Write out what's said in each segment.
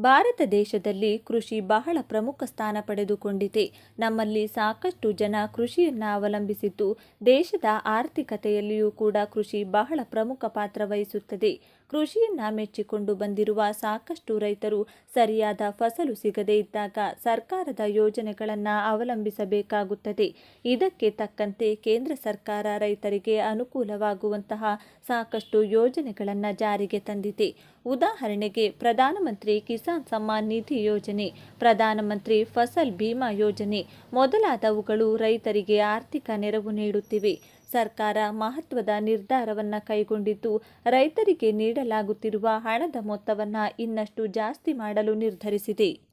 ಭಾರತ ದೇಶದಲ್ಲಿ ಕೃಷಿ ಬಹಳ ಪ್ರಮುಖ ಸ್ಥಾನ ಪಡೆದುಕೊಂಡಿದೆ. ನಮ್ಮಲ್ಲಿ ಸಾಕಷ್ಟು ಜನ ಕೃಷಿಯನ್ನು ಅವಲಂಬಿಸಿದ್ದು ದೇಶದ ಆರ್ಥಿಕತೆಯಲ್ಲಿಯೂ ಕೂಡ ಕೃಷಿ ಬಹಳ ಪ್ರಮುಖ ಪಾತ್ರ ವಹಿಸುತ್ತದೆ. ಕೃಷಿಯನ್ನ ಮೆಚ್ಚಿಕೊಂಡು ಬಂದಿರುವ ಸಾಕಷ್ಟು ರೈತರು ಸರಿಯಾದ ಫಸಲು ಸಿಗದೇ ಇದ್ದಾಗ ಸರ್ಕಾರದ ಯೋಜನೆಗಳನ್ನು ಅವಲಂಬಿಸಬೇಕಾಗುತ್ತದೆ. ಇದಕ್ಕೆ ತಕ್ಕಂತೆ ಕೇಂದ್ರ ಸರ್ಕಾರ ರೈತರಿಗೆ ಅನುಕೂಲವಾಗುವಂತಹ ಸಾಕಷ್ಟು ಯೋಜನೆಗಳನ್ನು ಜಾರಿಗೆ ತಂದಿದೆ. ಉದಾಹರಣೆಗೆ ಪ್ರಧಾನಮಂತ್ರಿ ಕಿಸಾನ್ ಸಮ್ಮಾನ್ ನಿಧಿ ಯೋಜನೆ, ಪ್ರಧಾನಮಂತ್ರಿ ಫಸಲ್ ಭೀಮಾ ಯೋಜನೆ ಮೊದಲಾದವುಗಳು ರೈತರಿಗೆ ಆರ್ಥಿಕ ನೆರವು ನೀಡುತ್ತಿವೆ. ಸರ್ಕಾರ ಮಹತ್ವದ ನಿರ್ಧಾರವನ್ನು ಕೈಗೊಂಡಿದ್ದು ರೈತರಿಗೆ ನೀಡಲಾಗುತ್ತಿರುವ ಹಣದ ಮೊತ್ತವನ್ನು ಇನ್ನಷ್ಟು ಜಾಸ್ತಿ ಮಾಡಲು ನಿರ್ಧರಿಸಿದೆ.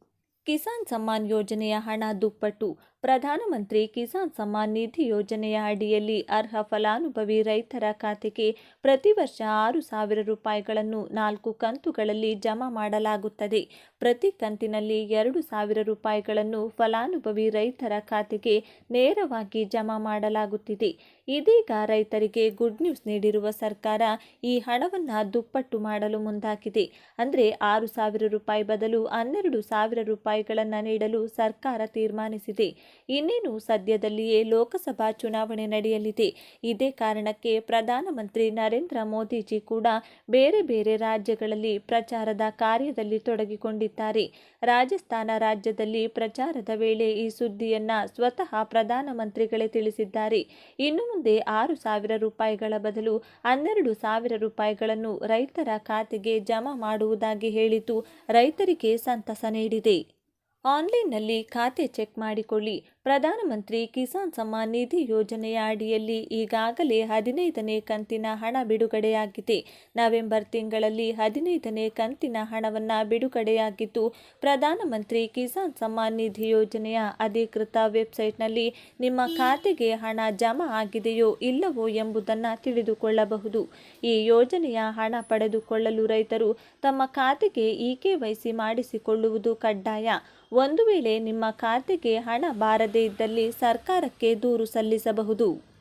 ಕಿಸಾನ್ ಸಮ್ಮಾನ್ ಯೋಜನೆಯ ಹಣ ದುಪ್ಪಟ್ಟು ಪ್ರಧಾನಮಂತ್ರಿ ಕಿಸಾನ್ ಸಮ್ಮಾನ್ ನಿಧಿ ಯೋಜನೆಯ ಅಡಿಯಲ್ಲಿ ಅರ್ಹ ಫಲಾನುಭವಿ ರೈತರ ಖಾತೆಗೆ ಪ್ರತಿ ವರ್ಷ ಆರು ಸಾವಿರ ರೂಪಾಯಿಗಳನ್ನು ನಾಲ್ಕು ಕಂತುಗಳಲ್ಲಿ ಜಮಾ ಮಾಡಲಾಗುತ್ತದೆ. ಪ್ರತಿ ಕಂತಿನಲ್ಲಿ ಎರಡು ಸಾವಿರ ರೂಪಾಯಿಗಳನ್ನು ಫಲಾನುಭವಿ ರೈತರ ಖಾತೆಗೆ ನೇರವಾಗಿ ಜಮಾ ಮಾಡಲಾಗುತ್ತಿದೆ. ಇದೀಗ ರೈತರಿಗೆ ಗುಡ್ ನ್ಯೂಸ್ ನೀಡಿರುವ ಸರ್ಕಾರ ಈ ಹಣವನ್ನು ದುಪ್ಪಟ್ಟು ಮಾಡಲು ಮುಂದಾಗಿದೆ. ಅಂದರೆ ಆರು ಸಾವಿರ ರೂಪಾಯಿ ಬದಲು ಹನ್ನೆರಡು ಸಾವಿರ ರೂಪಾಯಿಗಳನ್ನು ನೀಡಲು ಸರ್ಕಾರ ತೀರ್ಮಾನಿಸಿದೆ. ಇನ್ನೇನು ಸದ್ಯದಲ್ಲಿಯೇ ಲೋಕಸಭಾ ಚುನಾವಣೆ ನಡೆಯಲಿದೆ. ಇದೇ ಕಾರಣಕ್ಕೆ ಪ್ರಧಾನಮಂತ್ರಿ ನರೇಂದ್ರ ಮೋದಿಜಿ ಕೂಡ ಬೇರೆ ಬೇರೆ ರಾಜ್ಯಗಳಲ್ಲಿ ಪ್ರಚಾರದ ಕಾರ್ಯದಲ್ಲಿ ತೊಡಗಿಕೊಂಡಿದ್ದಾರೆ. ರಾಜಸ್ಥಾನ ರಾಜ್ಯದಲ್ಲಿ ಪ್ರಚಾರದ ವೇಳೆ ಈ ಸುದ್ದಿಯನ್ನ ಸ್ವತಃ ಪ್ರಧಾನಮಂತ್ರಿಗಳೇ ತಿಳಿಸಿದ್ದಾರೆ. ಇನ್ನು ಮುಂದೆ ಆರು ಸಾವಿರ ರೂಪಾಯಿಗಳ ಬದಲು ಹನ್ನೆರಡು ಸಾವಿರ ರೂಪಾಯಿಗಳನ್ನು ರೈತರ ಖಾತೆಗೆ ಜಮಾ ಮಾಡುವುದಾಗಿ ಹೇಳಿದ್ದು ರೈತರಿಗೆ ಸಂತಸ ನೀಡಿದೆ. ಆನ್ಲೈನ್ನಲ್ಲಿ ಖಾತೆ ಚೆಕ್ ಮಾಡಿಕೊಳ್ಳಿ. ಪ್ರಧಾನಮಂತ್ರಿ ಕಿಸಾನ್ ಸಮ್ಮಾನ್ ನಿಧಿ ಯೋಜನೆಯ ಅಡಿಯಲ್ಲಿ ಈಗಾಗಲೇ ಹದಿನೈದನೇ ಕಂತಿನ ಹಣ ಬಿಡುಗಡೆಯಾಗಿದೆ. ನವೆಂಬರ್ ತಿಂಗಳಲ್ಲಿ ಹದಿನೈದನೇ ಕಂತಿನ ಹಣವನ್ನು ಬಿಡುಗಡೆಯಾಗಿದ್ದು, ಪ್ರಧಾನಮಂತ್ರಿ ಕಿಸಾನ್ ಸಮ್ಮಾನ್ ನಿಧಿ ಯೋಜನೆಯ ಅಧಿಕೃತ ವೆಬ್ಸೈಟ್ನಲ್ಲಿ ನಿಮ್ಮ ಖಾತೆಗೆ ಹಣ ಜಮಾ ಆಗಿದೆಯೋ ಇಲ್ಲವೋ ಎಂಬುದನ್ನು ತಿಳಿದುಕೊಳ್ಳಬಹುದು. ಈ ಯೋಜನೆಯ ಹಣ ಪಡೆದುಕೊಳ್ಳಲು ರೈತರು ತಮ್ಮ ಖಾತೆಗೆ ಇ ಕೆ ವೈಸಿ ಮಾಡಿಸಿಕೊಳ್ಳುವುದು ಕಡ್ಡಾಯ. ಒಂದು ವೇಳೆ ನಿಮ್ಮ ಖಾತೆಗೆ ಹಣ ಬಾರದೇ ಇದ್ದಲ್ಲಿ ಸರ್ಕಾರಕ್ಕೆ ದೂರು ಸಲ್ಲಿಸಬಹುದು.